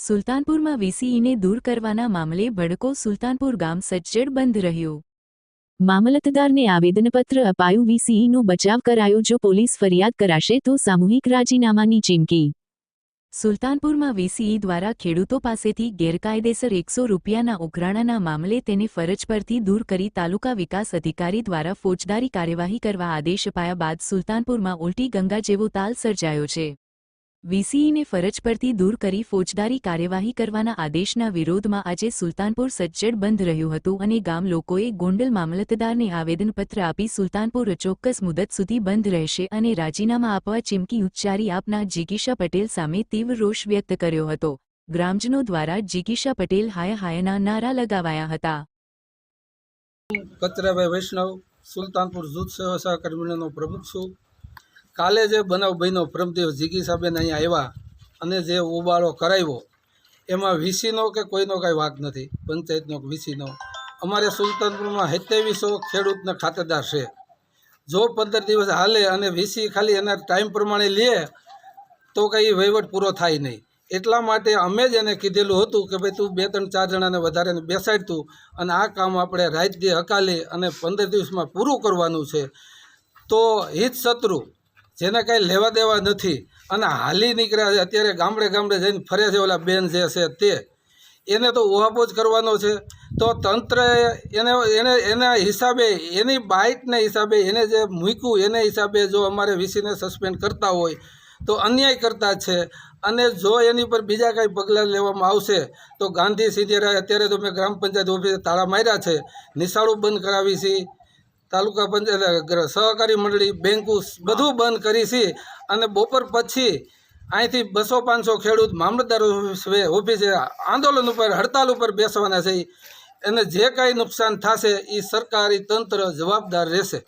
સુલતાનપુરમાં વીસીઈને દૂર કરવાના મામલે ભડકો સુલતાનપુર ગામ સજ્જડ બંધ રહ્યું. મામલતદારને આવેદનપત્ર અપાયું વીસીઈનો બચાવ કરાયો જો પોલીસ ફરિયાદ કરાશે તો સામૂહિક રાજીનામાની ચીમકી. સુલતાનપુરમાં વીસીઈ દ્વારા ખેડૂતો પાસેથી ગેરકાયદેસર એકસો રૂપિયાના ઉઘરાણાના મામલે તેને ફરજ પરથી દૂર કરી તાલુકા વિકાસ અધિકારી દ્વારા ફોજદારી કાર્યવાહી કરવા આદેશ અપાયા બાદ સુલતાનપુરમાં ઉલટી ગંગા જેવો તાલ સર્જાયો છે. વીસીઈને ફરજ પરથી દૂર કરી ફોજદારી કાર્યવાહી કરવાના આદેશના વિરોધમાં આજે સુલતાનપુર સજ્જડ બંધ રહ્યું હતું અને ગામ લોકોએ ગોંડલ મામલતદારને આવેદનપત્ર આપી સુલતાનપુર ચોક્કસ મુદત સુધી બંધ રહેશે અને રાજીનામા આપવા ચીમકી ઉચ્ચારી આપના જીગીશા પટેલ સામે તીવ્ર રોષ વ્યક્ત કર્યો હતો. ગ્રામજનો દ્વારા જીગીશા પટેલ હાય હાયના નારા લગાવાયા હતા. સુલતાનપુર જૂથ સેવા સહકારી મંડળનો પ્રમુખ છું. કાલે જે બનાવ બન્યો, પ્રમદેવ જીગી સાહેબને અહીંયા આવ્યા અને જે ઉબાળો કરાવ્યો, એમાં વીસીનો કે કોઈનો કાંઈ વાંક નથી, પંચાયતનો કે વીસીનો. અમારે સુલતાનપુરમાં સત્યાવીસો ખેડૂતના ખાતેદાર છે. જો પંદર દિવસ હાલે અને વીસી ખાલી એના ટાઈમ પ્રમાણે લે, તો કંઈ વહીવટ પૂરો થાય નહીં. એટલા માટે અમે જ એને કીધેલું હતું કે ભાઈ તું બે ત્રણ ચાર જણાને વધારે બેસાડ તું અને આ કામ આપણે રાજ્ય હકાલી અને પંદર દિવસમાં પૂરું કરવાનું છે. તો હિત શત્રુ જેને કાંઈ લેવા દેવા નથી અને હાલી નીકળ્યા છે, અત્યારે ગામડે ગામડે જઈને ફરે છે ઓલા બેન જે છે તે. એને તો ઉહાપો કરવાનો છે. તો તંત્ર એને એને, એના હિસાબે, એની બાઇકને હિસાબે, એને જે મૂક્યું એને હિસાબે જો અમારે વીસીને સસ્પેન્ડ કરતા હોય, તો અન્યાય કરતા છે. અને જો એની પર બીજા કાંઈ પગલાં લેવામાં આવશે, તો ગાંધી સિંધેરા અત્યારે તો મેં ગ્રામ પંચાયત ઓફિસે તાળા માર્યા છે. નિશાળું બંધ કરાવી છે. તાલુકા પંચાયત સહકારી મંડળી, બેંકો બધું બંધ કરી છે. અને બપોર પછી અહીંથી બસો પાંચસો ખેડૂત મામલતદાર ઓફિસે આંદોલન ઉપર, હડતાલ ઉપર બેસવાના છે. એને જે કાંઈ નુકસાન થશે એ સરકારી તંત્ર જવાબદાર રહેશે.